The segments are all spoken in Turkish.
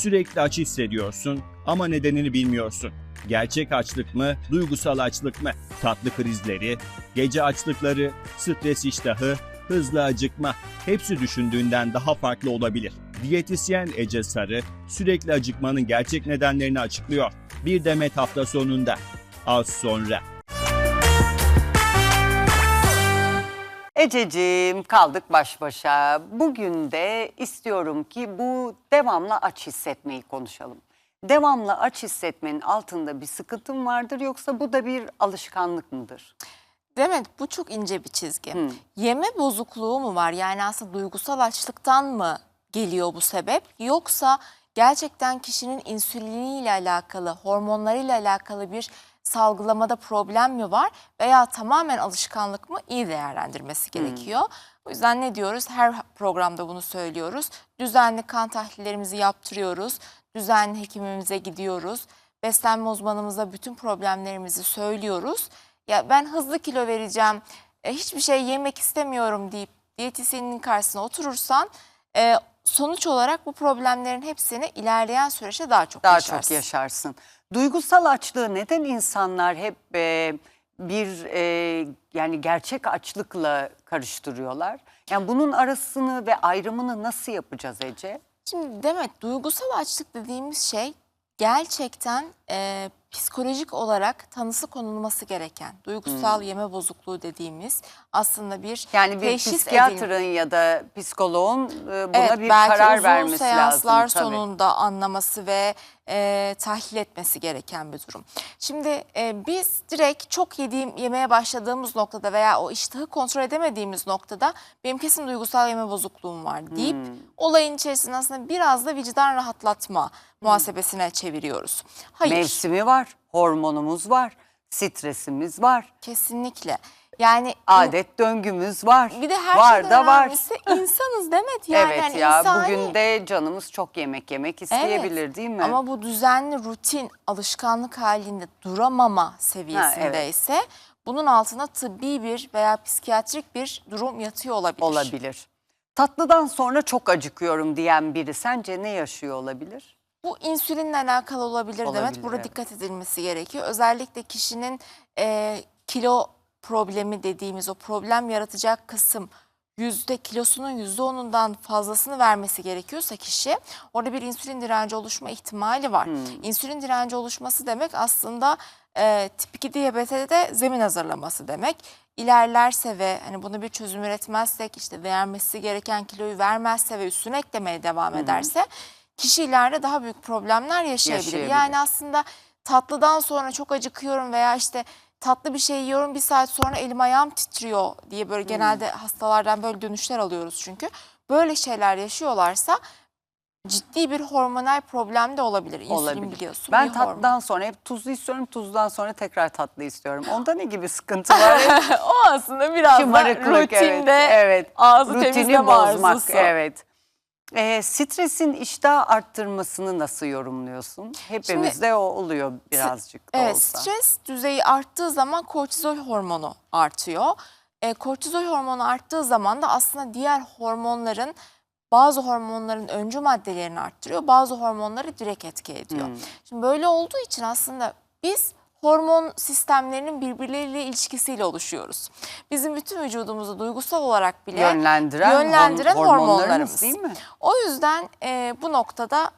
Sürekli aç hissediyorsun ama nedenini bilmiyorsun. Gerçek açlık mı, duygusal açlık mı? Tatlı krizleri, gece açlıkları, stres iştahı, hızlı acıkma hepsi düşündüğünden daha farklı olabilir. Diyetisyen Ece Sarı sürekli acıkmanın gerçek nedenlerini açıklıyor. Bir demet hafta sonunda. Az sonra. Ececiğim kaldık baş başa. Bugün de istiyorum ki bu devamlı aç hissetmeyi konuşalım. Devamlı aç hissetmenin altında bir sıkıntım vardır yoksa bu da bir alışkanlık mıdır? Demet bu çok ince bir çizgi. Hı. Yeme bozukluğu mu var? Yani aslında duygusal açlıktan mı geliyor bu sebep? Yoksa gerçekten kişinin insüliniyle alakalı, hormonlarıyla alakalı bir salgılamada problem mi var? Veya tamamen alışkanlık mı? İyi değerlendirmesi gerekiyor. O yüzden ne diyoruz? Her programda bunu söylüyoruz. Düzenli kan tahlillerimizi yaptırıyoruz. Düzenli hekimimize gidiyoruz. Beslenme uzmanımıza bütün problemlerimizi söylüyoruz. Ya ben hızlı kilo vereceğim, e, hiçbir şey yemek istemiyorum deyip diyetisyenin karşısına oturursan e, sonuç olarak bu problemlerin hepsini ilerleyen süreçte daha çok Daha yaşarsın. çok yaşarsın. Duygusal açlığı neden insanlar hep e, bir e, yani gerçek açlıkla karıştırıyorlar? Yani bunun arasını ve ayrımını nasıl yapacağız Ece? Şimdi Demet duygusal açlık dediğimiz şey gerçekten e, psikolojik olarak tanısı konulması gereken duygusal yeme bozukluğu dediğimiz aslında bir Hmm. Yani bir teşhis edilmiş- psikiyatrın ya da psikoloğun e, buna Evet, bir belki karar uzun vermesi seanslar lazım. tabii. sonunda anlaması ve e, tahlil etmesi gereken bir durum. Şimdi e, biz direkt çok yediğim yemeye başladığımız noktada veya o iştahı kontrol edemediğimiz noktada benim kesin duygusal yeme bozukluğum var deyip Hmm. olayın içerisinde aslında biraz da vicdan rahatlatma muhasebesine çeviriyoruz. Hayır. Mevsimi var, hormonumuz var, stresimiz var, Kesinlikle. Yani adet döngümüz var. bir de her var şeyden da var. insanız Demet. Yani evet hani ya insani- bugün de canımız çok yemek yemek isteyebilir değil mi? Ama bu düzenli rutin alışkanlık halinde duramama seviyesindeyse bunun altına tıbbi bir veya psikiyatrik bir durum yatıyor olabilir. olabilir. Tatlıdan sonra çok acıkıyorum diyen biri sence ne yaşıyor olabilir? Bu insülinle alakalı olabilir, Olabilir, Demet. Burada evet. dikkat edilmesi gerekiyor. Özellikle kişinin e, kilo problemi dediğimiz o problem yaratacak kısım yüzde kilosunun yüzde onundan fazlasını vermesi gerekiyorsa kişi orada bir insülin direnci oluşma ihtimali var. Hmm. İnsülin direnci oluşması demek aslında e, tip 2 diyabete de zemin hazırlaması demek. İlerlerse ve hani bunu bir çözüm üretmezsek işte vermesi gereken kiloyu vermezse ve üstüne eklemeye devam ederse kişi ileride daha büyük problemler yaşayabilir. Yaşayabilir. Yani aslında tatlıdan sonra çok acıkıyorum veya işte tatlı bir şey yiyorum bir saat sonra elim ayağım titriyor diye böyle genelde hastalardan böyle dönüşler alıyoruz çünkü. Böyle şeyler yaşıyorlarsa ciddi bir hormonal problem de olabilir. İnsülin Olabilir. biliyorsun. Ben bir hormon. tatlıdan sonra hep tuzlu istiyorum, tuzdan sonra tekrar tatlı istiyorum. Onda ne gibi sıkıntı var? o aslında biraz da rutinde evet. evet. ağzı Rutini temizleme bozmak arzusu. evet. Ee, stresin iştah arttırmasını nasıl yorumluyorsun? Hepimizde o oluyor birazcık da Evet, olsa. stres düzeyi arttığı zaman kortizol hormonu artıyor. E, kortizol hormonu arttığı zaman da aslında diğer hormonların bazı hormonların öncü maddelerini arttırıyor, bazı hormonları direkt etki ediyor. Hmm. Şimdi böyle olduğu için aslında biz hormon sistemlerinin birbirleriyle ilişkisiyle oluşuyoruz. Bizim bütün vücudumuzu duygusal olarak bile Yönlendiren, yönlendiren horm- hormonlarımız değil mi? O yüzden e, bu noktada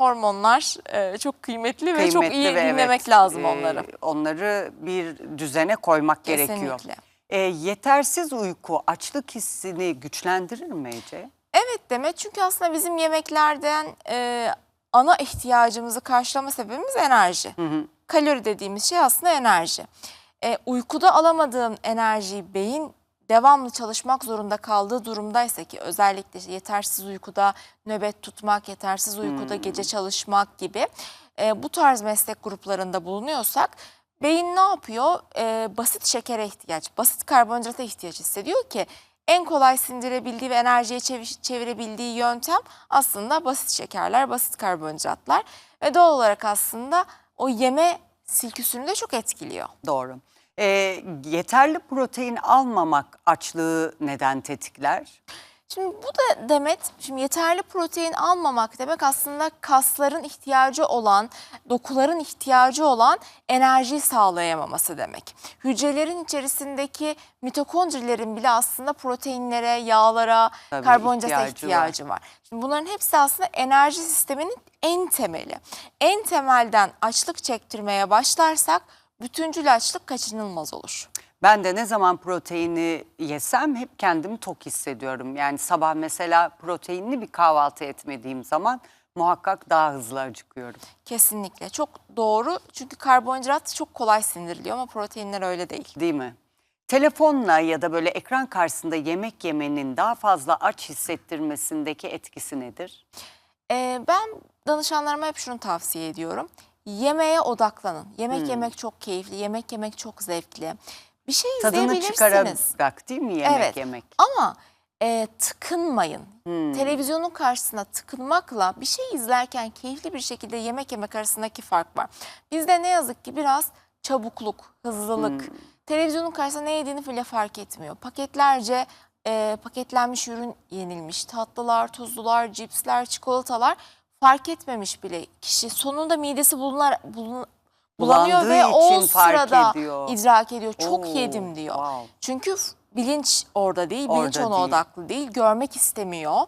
hormonlar e, çok kıymetli, ve çok iyi ve dinlemek evet, lazım e, onları. onları bir düzene koymak gerekiyor. Kesinlikle. E, yetersiz uyku açlık hissini güçlendirir mi Ece? Evet Demet çünkü aslında bizim yemeklerden e, ana ihtiyacımızı karşılama sebebimiz enerji. Kalori dediğimiz şey aslında enerji. E, uykuda alamadığım enerjiyi beyin devamlı çalışmak zorunda kaldığı durumdaysa ki özellikle yetersiz uykuda nöbet tutmak, yetersiz uykuda gece çalışmak gibi e, bu tarz meslek gruplarında bulunuyorsak beyin ne yapıyor? E, basit şekere ihtiyaç, basit karbonhidrata ihtiyaç hissediyor ki en kolay sindirebildiği ve enerjiye çevi- çevirebildiği yöntem aslında basit şekerler, basit karbonhidratlar ve doğal olarak aslında o yeme silküsünü de çok etkiliyor. Doğru. E, yeterli protein almamak açlığı neden tetikler? Şimdi bu da Demet, şimdi yeterli protein almamak demek aslında kasların ihtiyacı olan, dokuların ihtiyacı olan enerjiyi sağlayamaması demek. Hücrelerin içerisindeki mitokondrilerin bile aslında proteinlere, yağlara, Tabii, karbonhidrata ihtiyacı ihtiyacı var. Şimdi bunların hepsi aslında enerji sisteminin en temeli. En temelden açlık çektirmeye başlarsak bütüncül açlık kaçınılmaz olur. Ben de ne zaman proteini yesem hep kendimi tok hissediyorum. Yani sabah mesela proteinli bir kahvaltı etmediğim zaman muhakkak daha hızlı acıkıyorum. Kesinlikle çok doğru çünkü karbonhidrat çok kolay sindiriliyor ama proteinler öyle değil. Değil mi? Telefonla ya da böyle ekran karşısında yemek yemenin daha fazla aç hissettirmesindeki etkisi nedir? Ee, ben danışanlarıma hep şunu tavsiye ediyorum. Yemeğe odaklanın. Yemek Hmm. yemek çok keyifli, yemek yemek çok zevkli. Bir şey Tadını izleyebilirsiniz. çıkararak değil mi yemek Evet. yemek? Ama e, tıkınmayın. Hmm. Televizyonun karşısına tıkınmakla bir şey izlerken keyifli bir şekilde yemek yemek arasındaki fark var. Bizde ne yazık ki biraz çabukluk, hızlılık. Hmm. Televizyonun karşısında ne yediğini bile fark etmiyor. Paketlerce e, paketlenmiş ürün yenilmiş. Tatlılar, tuzlular, cipsler, çikolatalar fark etmemiş bile. Kişi sonunda midesi bulunar, bulun, bulanıyor ve o sırada ediyor. idrak ediyor. Çok Oo, yedim diyor. wow. Çünkü bilinç orada değil, bilinç Orada ona değil. odaklı değil, görmek istemiyor.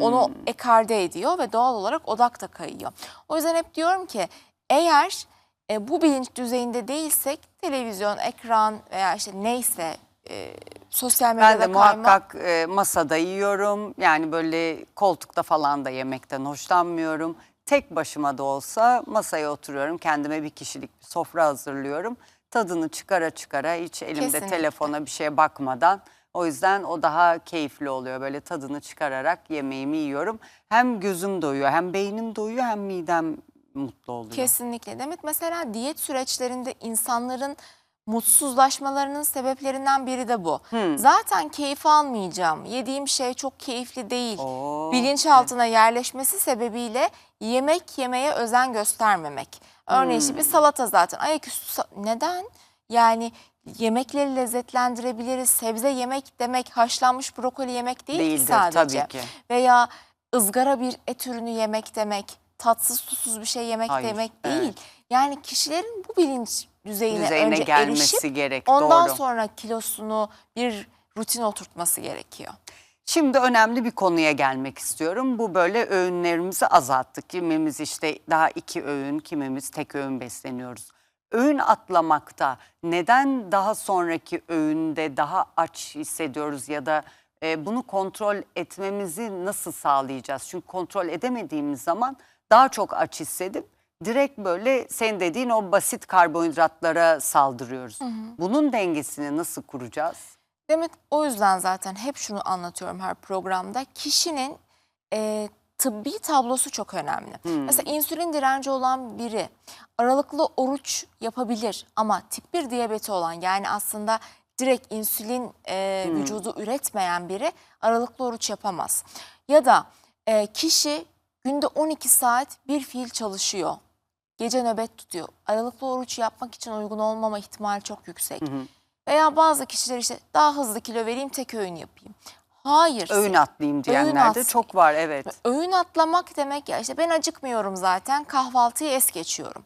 Onu Hmm. ekarte ediyor ve doğal olarak odak da kayıyor. O yüzden hep diyorum ki eğer e, bu bilinç düzeyinde değilsek televizyon, ekran veya işte neyse e, sosyal medyada Ben de kayma- muhakkak e, masada yiyorum. Yani böyle koltukta falan da yemekten hoşlanmıyorum. Tek başıma da olsa masaya oturuyorum. Kendime bir kişilik bir sofra hazırlıyorum. Tadını çıkara çıkara hiç elimde Kesinlikle. telefona bir şeye bakmadan. O yüzden o daha keyifli oluyor. Böyle tadını çıkararak yemeğimi yiyorum. Hem gözüm doyuyor, hem beynim doyuyor, hem midem mutlu oluyor. Kesinlikle. Demet mesela diyet süreçlerinde insanların mutsuzlaşmalarının sebeplerinden biri de bu. Hmm. Zaten keyif almayacağım, yediğim şey çok keyifli değil. Oo, Bilinçaltına yerleşmesi sebebiyle yemek yemeye özen göstermemek. Örneğin işte bir Hmm. salata zaten ayaküstü sa- neden? Yani yemekleri lezzetlendirebiliriz. Sebze yemek demek haşlanmış brokoli yemek değil ki Değildir sadece. tabii ki. Veya ızgara bir et ürünü yemek demek, tatsız tuzsuz bir şey yemek Hayır, demek evet. değil. Yani kişilerin bu bilinç düzeyine, Düzeyine önce gelmesi erişip gerek. ondan doğru. sonra kilosunu bir rutin oturtması gerekiyor. Şimdi önemli bir konuya gelmek istiyorum. Bu böyle öğünlerimizi azalttık. Kimimiz işte daha iki öğün, kimimiz tek öğün besleniyoruz. Öğün atlamakta neden daha sonraki öğünde daha aç hissediyoruz ya da e, bunu kontrol etmemizi nasıl sağlayacağız? Çünkü kontrol edemediğimiz zaman daha çok aç hissedip direkt böyle sen dediğin o basit karbonhidratlara saldırıyoruz. Bunun dengesini nasıl kuracağız? Demet o yüzden zaten hep şunu anlatıyorum her programda. Kişinin e, tıbbi tablosu çok önemli. Mesela insülin direnci olan biri aralıklı oruç yapabilir ama tip 1 diyabeti olan yani aslında direkt insülin e, vücudu üretmeyen biri aralıklı oruç yapamaz. Ya da e, kişi günde 12 saat bir fiil çalışıyor. Gece nöbet tutuyor. Aralıklı oruç yapmak için uygun olmama ihtimali çok yüksek. Veya bazı kişiler işte daha hızlı kilo vereyim tek öğün yapayım. Hayır. Öğün atlayayım diyenler de çok var evet. Öğün atlamak demek ya işte ben acıkmıyorum zaten kahvaltıyı es geçiyorum.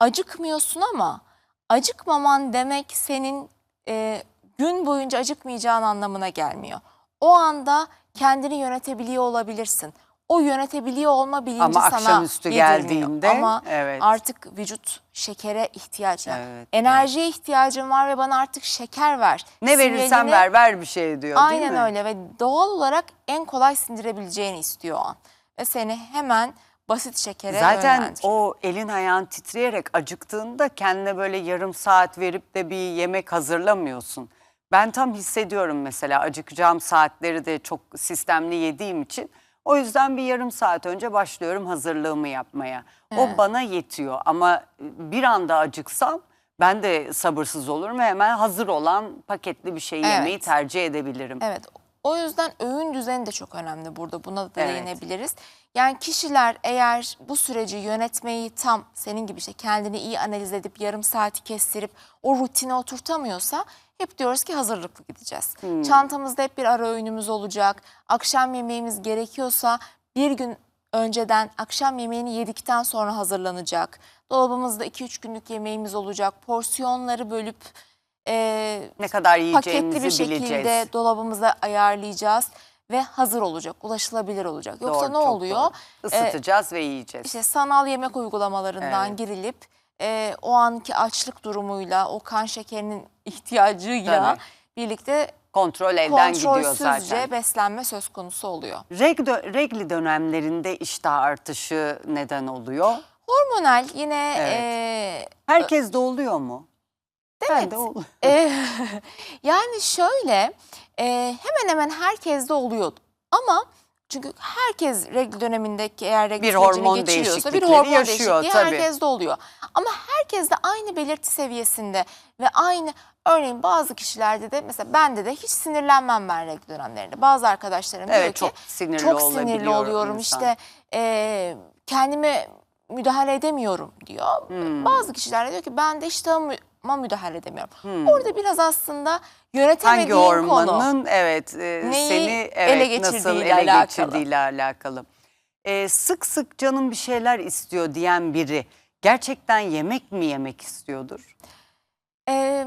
Acıkmıyorsun ama acıkmaman demek senin e, gün boyunca acıkmayacağın anlamına gelmiyor. O anda kendini yönetebiliyor olabilirsin. O yönetebiliyor olma bilinci Ama sana akşamüstü yedirmiyor. geldiğinde, Ama evet. artık vücut şekere ihtiyaç yani Evet, enerjiye ihtiyacım var ve bana artık şeker ver. Ne verirsen Sinyalini- ver ver bir şey diyor değil Aynen mi? öyle ve doğal olarak en kolay sindirebileceğini istiyor o an. Ve seni hemen basit şekere Zaten o elin ayağın titreyerek acıktığında kendine böyle yarım saat verip de bir yemek hazırlamıyorsun. Ben tam hissediyorum mesela acıkacağım saatleri de çok sistemli yediğim için. O yüzden bir yarım saat önce başlıyorum hazırlığımı yapmaya. O bana yetiyor ama bir anda acıksam ben de sabırsız olurum ve hemen hazır olan paketli bir şey yemeyi Evet. tercih edebilirim. Evet. O yüzden öğün düzeni de çok önemli burada. Buna da Evet. değinebiliriz. Yani kişiler eğer bu süreci yönetmeyi tam senin gibi işte kendini iyi analiz edip yarım saati kestirip o rutine oturtamıyorsa hep diyoruz ki hazırlıklı gideceğiz. Çantamızda hep bir ara öğünümüz olacak. Akşam yemeğimiz gerekiyorsa bir gün önceden akşam yemeğini yedikten sonra hazırlanacak. Dolabımızda 2-3 günlük yemeğimiz olacak. Porsiyonları bölüp e, Ne kadar yiyeceğimizi paketli bir şekilde bileceğiz. dolabımıza ayarlayacağız ve hazır olacak, ulaşılabilir olacak. Yoksa Doğru, ne oluyor? doğru. Ee, Isıtacağız ve yiyeceğiz. İşte sanal yemek uygulamalarından Evet. girilip e, o anki açlık durumuyla, o kan şekerinin ihtiyacıyla Tabii. birlikte Kontrol elden gidiyor zaten. beslenme söz konusu oluyor. Reg dö- regli dönemlerinde iştah artışı neden oluyor. Hormonal yine Evet. e, Herkes de oluyor mu? Ben de ol- e, yani şöyle e, hemen hemen herkeste oluyordu ama çünkü herkes regl dönemindeki eğer regl Bir hormon geçiriyorsa bir hormon yaşıyor, değişikliği tabii. herkeste oluyor. Ama herkes de aynı belirti seviyesinde ve aynı örneğin bazı kişilerde de mesela bende de hiç sinirlenmem ben regl dönemlerinde. Bazı arkadaşlarım diyor Evet, ki çok sinirli çok sinirli oluyorum insan. işte e, kendime müdahale edemiyorum diyor. Hmm. Bazı kişiler de diyor ki ben de iştahıma müdahale edemiyorum. Orada biraz aslında yönetemediğin Hmm. Hangi konu. hormonun evet e, Neyi seni ele evet nasıl geçirdiğiyle ele alakalı. geçirdiğiyle alakalı. E, sık sık canım bir şeyler istiyor diyen biri gerçekten yemek mi yemek istiyordur? Ee,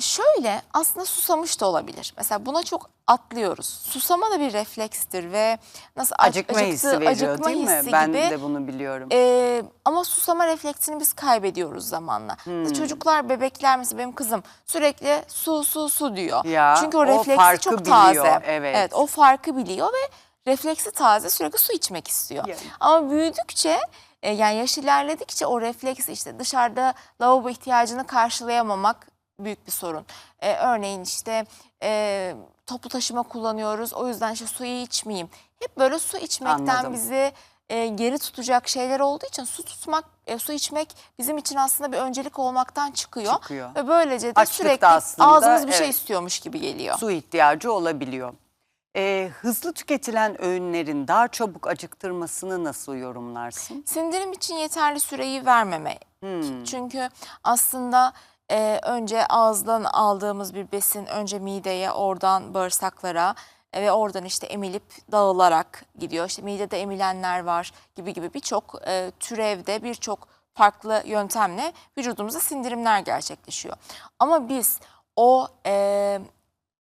şöyle aslında susamış da olabilir. Mesela buna çok atlıyoruz. Susama da bir reflekstir ve nasıl ac- Acıkma acıktı- hissi veriyor acıkma değil mi? hissi Ben gibi. de bunu biliyorum. Ee, ama susama refleksini biz kaybediyoruz zamanla. Hmm. Çocuklar, bebekler mesela benim kızım sürekli su su su diyor. Ya, Çünkü o o refleksi çok biliyor, taze. evet. o farkı biliyor ve refleksi taze sürekli su içmek istiyor. Ya. Ama büyüdükçe e, yani yaş ilerledikçe o refleks işte dışarıda lavabo ihtiyacını karşılayamamak büyük bir sorun. E, örneğin işte e, toplu taşıma kullanıyoruz o yüzden işte suyu içmeyeyim. Hep böyle su içmekten Anladım. bizi e, geri tutacak şeyler olduğu için su tutmak, e, su içmek bizim için aslında bir öncelik olmaktan çıkıyor. Çıkıyor. Ve böylece de Açlık sürekli da aslında, ağzımız bir şey evet. istiyormuş gibi geliyor. Su ihtiyacı olabiliyor. E, hızlı tüketilen öğünlerin daha çabuk acıktırmasını nasıl yorumlarsın? Sindirim için yeterli süreyi vermeme. Hmm. Çünkü aslında e, önce ağızdan aldığımız bir besin önce mideye oradan bağırsaklara e, ve oradan işte emilip dağılarak gidiyor. İşte midede emilenler var gibi gibi birçok e, türevde birçok farklı yöntemle vücudumuzda sindirimler gerçekleşiyor. Ama biz o e,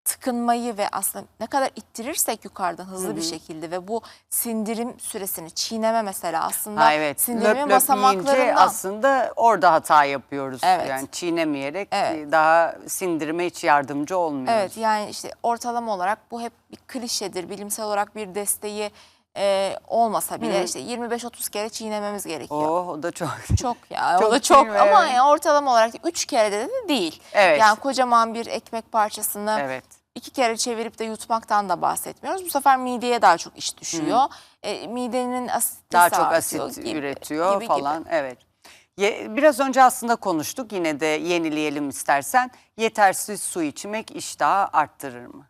tıkınmayı ve aslında ne kadar ittirirsek yukarıdan hızlı bir şekilde ve bu sindirim süresini çiğneme mesela aslında Ha evet. sindirimin löp löp basamaklarından. aslında orada hata yapıyoruz. Evet. Yani çiğnemeyerek Evet. daha sindirime hiç yardımcı olmuyoruz. Evet yani işte ortalama olarak bu hep bir klişedir. Bilimsel olarak bir desteği e, olmasa bile işte 25-30 kere çiğnememiz gerekiyor. Oh, o da çok. Çok ya Çok o da çok ama yani ortalama olarak 3 kere de, de değil. Evet. Yani kocaman bir ekmek parçasını evet. İki kere çevirip de yutmaktan da bahsetmiyoruz. Bu sefer mideye daha çok iş düşüyor. E, midenin asitesi Daha çok asit gibi, üretiyor gibi, gibi. falan. Evet. Ye- Biraz önce aslında konuştuk. Yine de yenileyelim istersen. Yetersiz su içmek iştahı arttırır mı?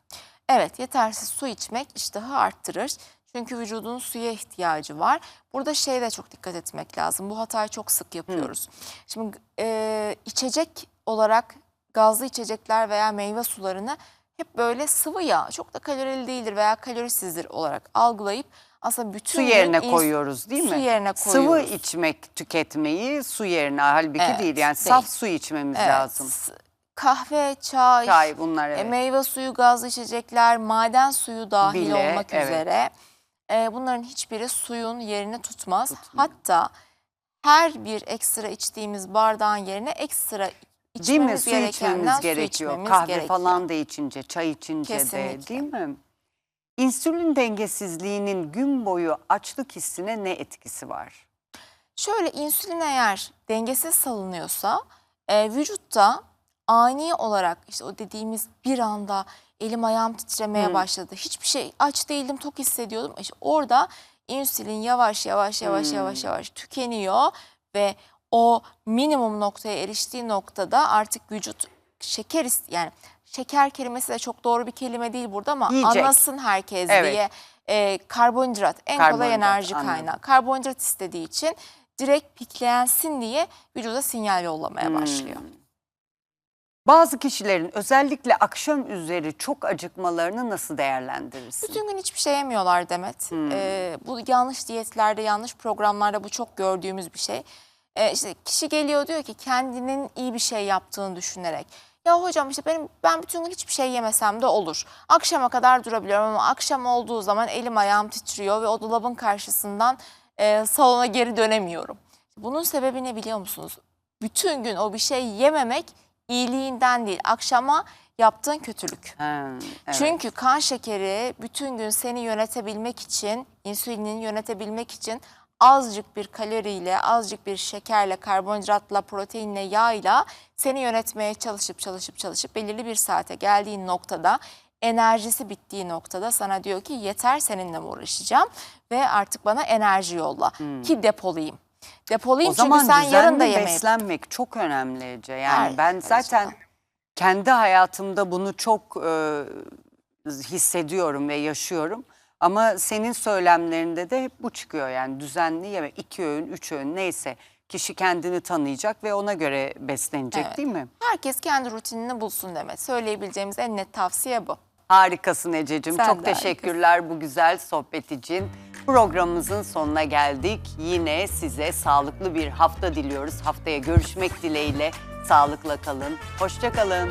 Evet yetersiz su içmek iştahı arttırır. Çünkü vücudun suya ihtiyacı var. Burada şeye de çok dikkat etmek lazım. Bu hatayı çok sık yapıyoruz. Şimdi e, içecek olarak gazlı içecekler veya meyve sularını hep böyle sıvı yağ, çok da kalorili değildir veya kalorisizdir olarak algılayıp aslında bütün Su yerine ins- koyuyoruz değil mi? Su yerine Sıvı koyuyoruz. içmek, tüketmeyi su yerine halbuki Evet, değil. Yani değil. saf su içmemiz Evet, lazım. Kahve, çay, Çay bunlar e, evet. meyve suyu, gazlı içecekler, maden suyu dahil Bile, olmak evet. üzere e, bunların hiçbiri suyun yerini tutmaz. Hatta her bir ekstra içtiğimiz bardağın yerine ekstra Değil mi? Su içmemiz su gerekiyor. içmemiz Kahve gerekiyor. falan da içince, çay içince de Kesinlikle. değil mi? İnsülin dengesizliğinin gün boyu açlık hissine ne etkisi var? Şöyle insülin eğer dengesiz salınıyorsa e, vücutta ani olarak işte o dediğimiz bir anda elim ayağım titremeye Hı. başladı. Hiçbir şey aç değildim tok hissediyordum. İşte orada insülin yavaş yavaş yavaş yavaş Hmm. yavaş tükeniyor ve o minimum noktaya eriştiği noktada artık vücut şeker yani şeker kelimesi de çok doğru bir kelime değil burada ama Yiyecek. anlasın herkes Evet. diye e, karbonhidrat en kolay Karbonhidrat, enerji anladım. kaynağı. Karbonhidrat istediği için direkt pikleyensin diye vücuda sinyal yollamaya Hmm. başlıyor. Bazı kişilerin özellikle akşam üzeri çok acıkmalarını nasıl değerlendirirsin? Bütün gün hiçbir şey yemiyorlar Demet. Ee, bu yanlış diyetlerde, yanlış programlarda bu çok gördüğümüz bir şey. Ee, işte kişi geliyor diyor ki kendinin iyi bir şey yaptığını düşünerek. Ya hocam işte benim ben bütün gün hiçbir şey yemesem de olur. Akşama kadar durabiliyorum ama akşam olduğu zaman elim ayağım titriyor ve o dolabın karşısından e, salona geri dönemiyorum. Bunun sebebi ne biliyor musunuz? Bütün gün o bir şey yememek iyiliğinden değil, akşama yaptığın kötülük. Ha, evet. Çünkü kan şekeri bütün gün seni yönetebilmek için, insülinin yönetebilmek için azıcık bir kaloriyle, azıcık bir şekerle, karbonhidratla, proteinle, yağla seni yönetmeye çalışıp çalışıp çalışıp belirli bir saate geldiğin noktada enerjisi bittiği noktada sana diyor ki yeter seninle mi uğraşacağım ve artık bana enerji yolla ki depolayayım. Depolayayım Hmm. o zaman çünkü sen yarın da yemeğe beslenmek çok önemli Ece. Yani Her ben zaten açıdan. kendi hayatımda bunu çok e, hissediyorum ve yaşıyorum. Ama senin söylemlerinde de hep bu çıkıyor yani düzenli yemek iki öğün üç öğün neyse kişi kendini tanıyacak ve ona göre beslenecek Evet. değil mi? Herkes kendi rutinini bulsun demek. Söyleyebileceğimiz en net tavsiye bu. Harikasın Ececiğim. Sen Çok de teşekkürler bu güzel sohbet için. Programımızın sonuna geldik. Yine size sağlıklı bir hafta diliyoruz. Haftaya görüşmek dileğiyle. Sağlıkla kalın. Hoşça kalın.